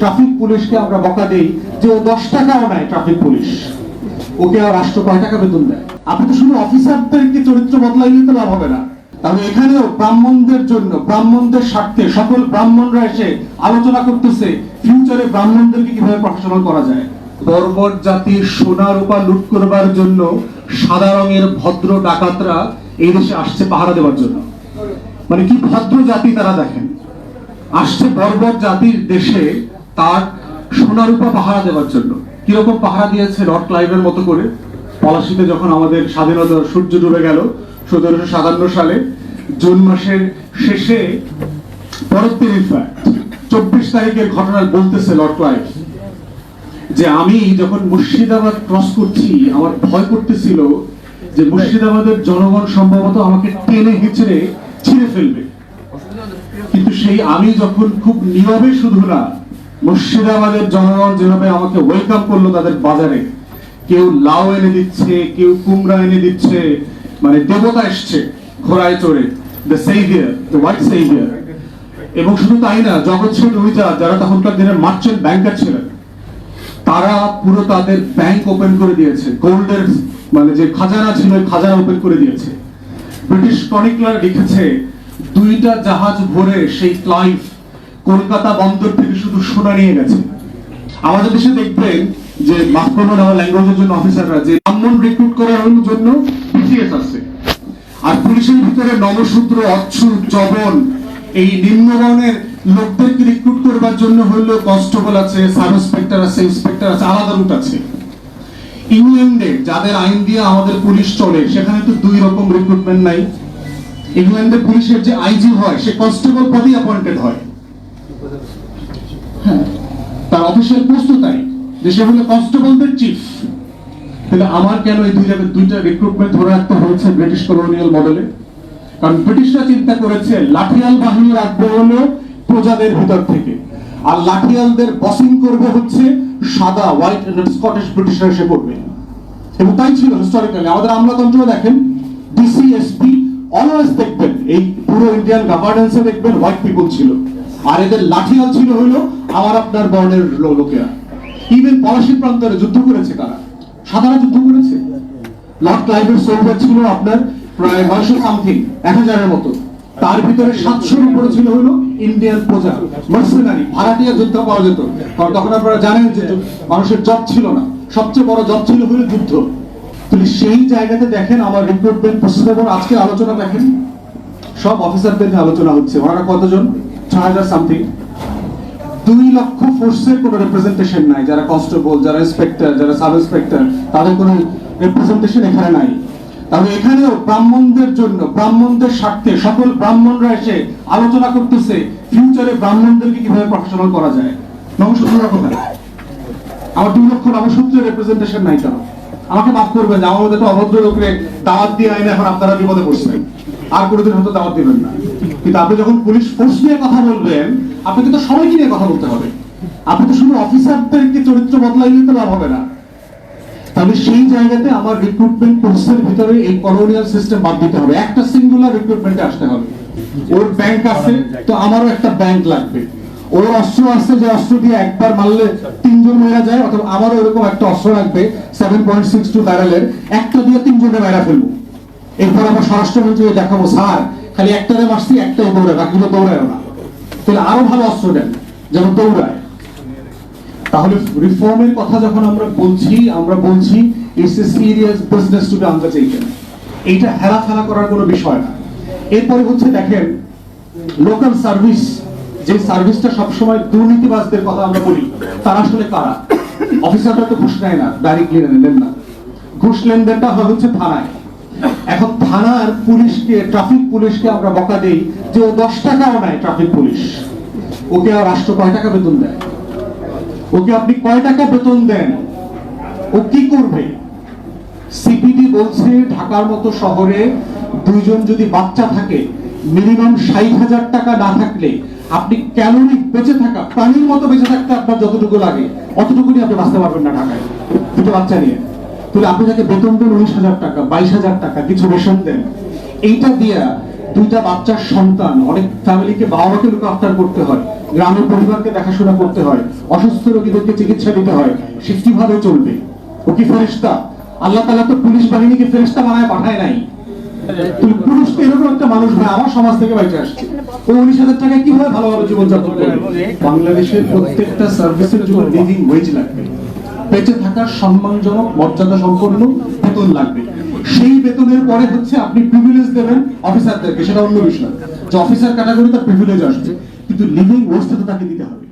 Traffic পুলিশকে আমরা বকা দেই যে ও দশ টাকাও নেয় ট্রাফিক পুলিশ। ওকে আর রাষ্ট্র কয় টাকা বেতন দেয়? আপনি তো শুধু অফিসারদেরকে চরিত্র বদলাইলে তো লাভ হবে না। তাহলে এখানেও ব্রাহ্মণদের জন্য, ব্রাহ্মণদের স্বার্থে সকল ব্রাহ্মণরা এসে আলোচনা করতেছে ফিউচারে ব্রাহ্মণদেরকে কীভাবে প্রফেশনাল করা যায়? বর্বর জাতির সোনা রূপা লুট করবার জন্য সাদা রঙের ভদ্র ডাকাতরা এই দেশে আসছে পাহারা দেওয়ার জন্য। মানে কি ভদ্র জাতি তারা দেখেন? আসছে বর্বর জাতির দেশে তার সোনারূপা পাহারা দেওয়ার জন্য। কীরকম পাহারা দিয়েছে লর্ড ক্লাইভের মতো করে? পলাশিতে যখন আমাদের স্বাধীনতার সূর্য ডুবে গেল, সতেরোশো সাতান্ন সালে, জুন মাসের শেষে চব্বিশ তারিখের ঘটনা বলতেছে লর্ড ক্লাইভ যে আমি যখন মুর্শিদাবাদ ক্রস করছি, আমার ভয় করতেছিল যে মুর্শিদাবাদের জনগণ সম্ভবত আমাকে টেনে হিচড়ে ছিঁড়ে ফেলবে। কিন্তু সেই আমি যখন খুব নীরবে শুধু না মুর্শিদাবাদের জনগণ যেভাবে আমাকে ওয়েলকাম করল তাদের বাজারে, কেউ লাউ এনে দিচ্ছে, কেউ কুমড়া এনে দিচ্ছে মানে দেবতা এসছে ঘোড়ায় চড়ে দ্য দ্য হোয়াইট এবং শুধু তাই না, জগৎ সেন যারা তখনকার দিনের মার্চেন্ট ব্যাংকার ছিলেন, তারা পুরো তাদের ব্যাংক ওপেন করে দিয়েছে গোল্ডের মানে যে খাজানা ছিল খাজানা ওপেন করে দিয়েছে। ব্রিটিশ ক্রনিকলার লিখেছে, দুইটা জাহাজ ভরে সেই ক্লাইভ কলকাতা বন্দর সোনা নিয়ে গেছে। আমাদের দেশে দেখবেন যে ল্যাঙ্গুয়েজের জন্য অফিসাররা যে ব্রাহ্মণ রিক্রুট করার জন্য আর পুলিশের ভিতরে এই নিম্নবর্ণের লোকদেরকে রিক্রুট করবার জন্য হলো কনস্টেবল আছে সাব ইন্সপেক্টর আছে ইন্সপেক্টর আছে, আলাদা রুট আছে। ইংল্যান্ডে যাদের আইন দিয়ে আমাদের পুলিশ চলে, সেখানে তো দুই রকম রিক্রুটমেন্ট নাই। ইংল্যান্ডে পুলিশের যে আইজি হয়, সে কনস্টেবল পদে অ্যাপয়েন্টেড হয়। হ্যাঁ তার অফিসিয়াল পোস্ট তাই। যে সে হলো কনস্টেবলদের চিফ তাহলে আমার কেন এই দুই জায়গায় দুইটা রিক্রুটমেন্ট ধরে রাখতে হয়েছে ব্রিটিশ কলোনিয়াল মডেলে কারণ ব্রিটিশরা চিন্তা করেছে, লাঠিয়াল বাহিনী রাখবে হলো প্রজাদের ভিতর থেকে। আর লাঠিয়ালদের বসিং করবে হচ্ছে সাদা হোয়াইট স্কটিশ ব্রিটিশরা এসে করবে এবং তাই ছিল হিস্টোরিক্যালি আমাদের আমলাতন্ত্র দেখেন ডিসিএসপি অলওয়েজ দেখবেন, এই পুরো ইন্ডিয়ান গভর্নেন্সে দেখবেন হোয়াইট পিপল ছিল। আর এদের লাঠিয়াল ছিল হলো আমার আপনার বর্ণের লোকেরা। ইভেন পলাশি প্রান্তরে যুদ্ধ করেছে কারা সাদারা যুদ্ধ করেছে। লর্ড ক্লাইভের সোলজার ছিল আপনার প্রায় নয়শো সামথিং এক হাজারের মতো। তার ভিতরে সাতশোর উপরে ছিল হলো ইন্ডিয়ান প্রজা মার্সেনারি ভাড়াটিয়া যুদ্ধ পাওয়া যেত। কারণ তখন আপনারা জানেন যে মানুষের জব ছিল না। সবচেয়ে বড় জব ছিল হলো যুদ্ধ। তাহলে সেই জায়গাতে দেখেন, আমার রিক্রুটমেন্ট প্রসেসের আজকে আলোচনা দেখেন। সব অফিসারদের আলোচনা হচ্ছে। ওনারা কতজন? ছয় হাজার সামথিং দুই লক্ষ ফোর্সের কোনো রিপ্রেজেন্টেশন নাই। যারা কনস্টেবল যারা ইন্সপেক্টর যারা সাব ইন্সপেক্টর তাদের কোনো রিপ্রেজেন্টেশন এখানে নাই। তাহলে এখানেও ব্রাহ্মণদের জন্য, ব্রাহ্মণদের স্বার্থে সকল ব্রাহ্মণরা এসে আলোচনা করতেছে ফিউচারে ব্রাহ্মণদেরকে কীভাবে প্রফেশনাল করা যায়। আমার দুই লক্ষ নবসূত্রের রিপ্রেজেন্টেশন নাই কেন? আমাকে মাফ করবেন, আমার মধ্যে একটা অভদ্র লোকরে দাওয়াত দিয়ে আইনে এখন আপনারা বিপদে পড়ছেন। আর কোনোদিন হয়তো দাওয়াত দিবেন না। কিন্তু আপনি যখন পুলিশ ফোর্স নিয়ে কথা বলবেন আপনাকে তো সবাইকে নিয়ে কথা বলতে হবে। আপনি তো শুধু অফিসারদেরকে চরিত্র বদলাইলে তো লাভ হবে না। তাহলে সেই জায়গাতে আমার রিক্রুটমেন্ট কোর্সের ভিতরে এই কলোনিয়াল সিস্টেম বাদ দিতে হবে। একটা সিঙ্গুলার রিক্রুটমেন্টে আসতে হবে। ওর ব্যাংক আছে, তো আমারও একটা ব্যাংক লাগবে। ওর অস্ত্র আছে, যে অস্ত্র দিয়ে একবার মারলে তিনজন মেরা যায়, অথবা আমারও এরকম একটা অস্ত্র লাগবে সেভেন পয়েন্ট সিক্স টু ব্যারেলের একটা দিয়ে তিনজনে মেরা ফেলব। এরপর আবার স্বরাষ্ট্রমন্ত্রী দেখাবো, স্যার, খালি একটারে মারছি, একটাই দৌড়ায় বাকিগুলো দৌড়ায় না। তাহলে আরও ভালো অস্ত্র দেন, যেমন দৌড়ায়। তাহলে রিফর্মের কথা যখন আমরা বলছি আমরা বলছি it's a serious business to be এইটা হেলা ফেলা করার কোনো বিষয় না। এরপরে হচ্ছে দেখেন লোকাল সার্ভিস যে সার্ভিসটা সবসময় দুর্নীতিবাজদের কথা আমরা বলি, তারা আসলে কারা? অফিসাররা তো ঘুষ নেয় না ডাইরেক্টলি নেন না। ঘুষ লেনদেনটা হয় হচ্ছে থানায়। এখন থানার পুলিশকে ট্রাফিক পুলিশকে আমরা বকা দেই যে ও দশ টাকাও নেয় ট্রাফিক পুলিশ। ওকে আর রাষ্ট্র কয় টাকা বেতন দেয়? ওকে আপনি কয় টাকা বেতন দেন? ও কি করবে? সিপিডি বলছে ঢাকার মতো শহরে দুইজন যদি বাচ্চা থাকে, মিনিমাম ষাট হাজার টাকা না থাকলে আপনি ক্যালোরি বেঁচে থাকা? প্রাণীর মতো বেঁচে থাকতে আপনার যতটুকু লাগে, অতটুকুনি আপনি বাঁচতে পারবেন না ঢাকায়। দুটো বাচ্চা নিয়ে। তাহলে আপনি তাকে বেতন দেন উনিশ হাজার টাকা, বাইশ হাজার টাকা, কিছু রেশন দেন, এইটা দিয়া দুইটা বাচ্চার সন্তান, অনেক ফ্যামিলিকে বাবা মাকে লুক আফটার করতে হয়, গ্রামের পরিবারকে দেখাশোনা করতে হয়, অসুস্থ রোগীদেরকে চিকিৎসা দিতে হয়, সে কীভাবে চলবে? ও কি ফেরেশতা? আল্লাহ তাআলা তো পুলিশ বাহিনীকে ফেরেশতা বানায় পাঠায় নাই। পুরুষ তো এরকম একটা মানুষ ভাই আমার সমাজ থেকে বাইরে আসছে। ও উনিশ হাজার টাকায় কীভাবে ভালোভাবে জীবনযাপন করবে? বাংলাদেশের প্রত্যেকটা সার্ভিসের জন্য লিভিং ওয়েজ লাগবে। বেঁচে থাকার সম্মানজনক মর্যাদা সম্পন্ন বেতন লাগবে। সেই বেতনের পরে হচ্ছে আপনি প্রিভিলেজ দেবেন অফিসারদেরকে সেটা অন্য বিষয়। যে অফিসার ক্যাটাগরি তার প্রিভিলেজ আসবে। কিন্তু লিভিং ওয়েস্টে তো তাকে দিতে হবে।